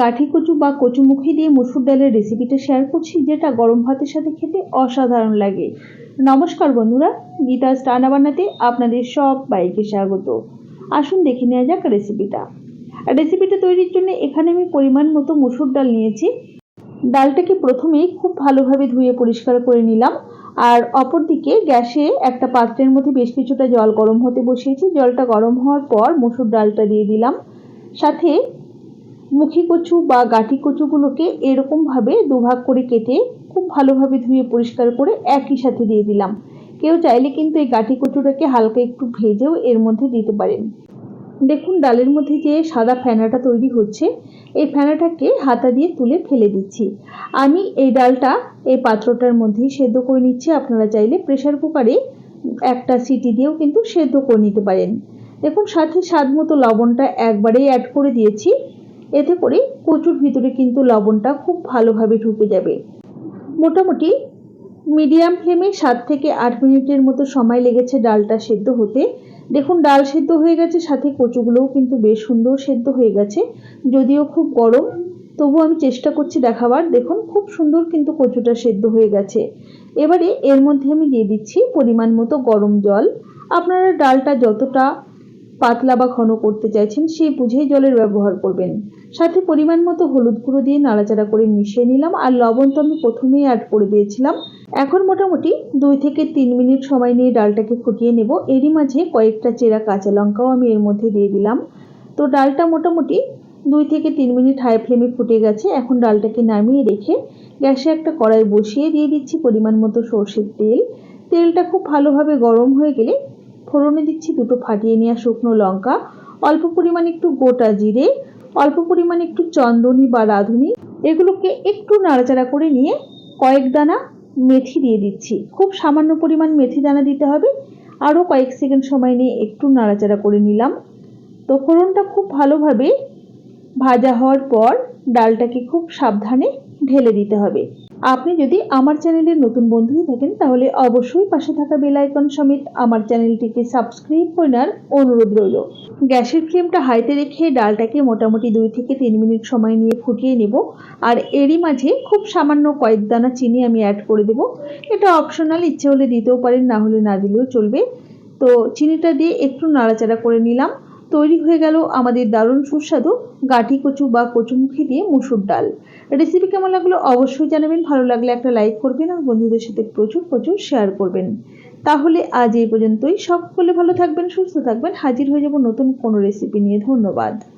গাঠি কচু বা কচুমুখী দিয়ে মুসুর ডালের রেসিপিটা শেয়ার করছি, যেটা গরম ভাতের সাথে খেতে অসাধারণ লাগে। নমস্কার বন্ধুরা গীতাস রান্না বান্নাতে আপনাদের সব বাইকে স্বাগত। আসুন দেখে নেওয়া যাক রেসিপিটা রেসিপিটা তৈরির জন্য এখানে আমি পরিমাণ মতো মুসুর ডাল নিয়েছি। ডালটাকে প্রথমেই খুব ভালোভাবে ধুয়ে পরিষ্কার করে নিলাম। আর অপরদিকে গ্যাসে একটা পাত্রের মধ্যে বেশ কিছুটা জল গরম হতে বসিয়েছি। জলটা গরম হওয়ার পর মুসুর ডালটা দিয়ে দিলাম। সাথে মুখি কচু বা গাঠি কচুগুলোকে এরকমভাবে দুভাগ করে কেটে খুব ভালোভাবে ধুয়ে পরিষ্কার করে একই সাথে দিয়ে দিলাম। কেউ চাইলে কিন্তু এই গাঠি কচুটাকে হালকা একটু ভেজেও এর মধ্যে দিতে পারেন। দেখুন, ডালের মধ্যে যে সাদা ফেনাটা তৈরি হচ্ছে, এই ফেনাটাকে হাতা দিয়ে তুলে ফেলে দিচ্ছি। আমি এই ডালটা এই পাত্রটার মধ্যেই সেদ্ধ করে নিচ্ছি। আপনারা চাইলে প্রেশার কুকারে একটা সিটি দিয়েও কিন্তু সেদ্ধ করে নিতে পারেন। দেখুন, সাথে স্বাদ মতো লবণটা একবারেই অ্যাড করে দিয়েছি। এতে করে কচুর ভিতরে কিন্তু লবণটা খুব ভালোভাবে ঢুকে যাবে। মোটামুটি মিডিয়াম ফ্লেমে সাত থেকে আট মিনিটের মতো সময় লেগেছে ডালটা সেদ্ধ হতে। দেখুন, ডাল সেদ্ধ হয়ে গেছে, সাথে কচুগুলোও কিন্তু বেশ সুন্দর সেদ্ধ হয়ে গেছে। যদিও খুব গরম তবু আমি চেষ্টা করছি দেখাবার। দেখুন, খুব সুন্দর কিন্তু কচুটা সেদ্ধ হয়ে গেছে। এবারে এর মধ্যে আমি দিয়ে দিচ্ছি পরিমাণ মতো গরম জল। আপনারা ডালটা যতটা পাতলা বা ঘন করতে চাইছেন, সেই বুঝেই জলের ব্যবহার করবেন। সাথে পরিমাণ মতো হলুদ গুঁড়ো দিয়ে নাড়াচাড়া করে মিশিয়ে নিলাম আর লবণ তো আমি প্রথমেই অ্যাড করে দিয়েছিলাম। এখন মোটামুটি দুই থেকে তিন মিনিট সময় নিয়ে ডালটাকে ফুটিয়ে নেব। এরই মাঝে কয়েকটা চেরা কাঁচা লঙ্কাও আমি এর মধ্যে দিয়ে দিলাম। তো ডালটা মোটামুটি দুই থেকে তিন মিনিট হাই ফ্লেমে ফুটে গেছে। এখন ডালটাকে নামিয়ে রেখে গ্যাসে একটা কড়াই বসিয়ে দিয়ে দিচ্ছি পরিমাণ মতো সর্ষের তেল। তেলটা খুব ভালোভাবে গরম হয়ে গেলে ফোড়নে দিচ্ছি দুটো ফাটিয়ে নেওয়া শুকনো লঙ্কা। অল্প পরিমাণ একটু গোটা জিরে। অল্প পরিমাণ একটু চন্দনী বা রাঁধুনি, এগুলোকে একটু নাড়াচাড়া করে নিয়ে কয়েক দানা মেথি দিয়ে দিচ্ছি। খুব সামান্য পরিমাণ মেথি দানা দিতে হবে। আরও কয়েক সেকেন্ড সময় নিয়ে একটু নাড়াচাড়া করে নিলাম। তো ফোড়নটা খুব ভালোভাবে ভাজা হওয়ার পর ডালটাকে খুব সাবধানে ঢেলে দিতে হবে। আপনি যদি আমার চ্যানেলের নতুন বন্ধু থাকেন, তাহলে অবশ্যই পাশে থাকা বেল আইকন সমেত আমার চ্যানেলটিকে সাবস্ক্রাইব করে নেওয়ার অনুরোধ রইল। গ্যাসের ফ্লেমটা হাইতে রেখে ডালটাকে মোটামুটি দুই থেকে তিন মিনিট সময় নিয়ে ফুটিয়ে নেব। আর এরই মাঝে খুব সামান্য কয়েক দানা চিনি আমি অ্যাড করে দেব। এটা অপশনাল ইচ্ছে হলে দিতেও পারেন, না হলে না দিলেও চলবে। তো চিনিটা দিয়ে একটু নাড়াচাড়া করে নিলাম। তৈরি হয়ে গেল আমাদের দারুণ সুস্বাদু গাঠি কচু বা কচুমুখি দিয়ে মুসুর ডাল। রেসিপি কেমন লাগল অবশ্যই জানাবেন। ভালো লাগলে একটা লাইক করবেন আর বন্ধুদের সাথে প্রচুর প্রচুর শেয়ার করবেন। তাহলে আজ এই পর্যন্তই। সকলে ভালো থাকবেন, সুস্থ থাকবেন। হাজির হয়ে যাব নতুন কোনো রেসিপি নিয়ে। ধন্যবাদ।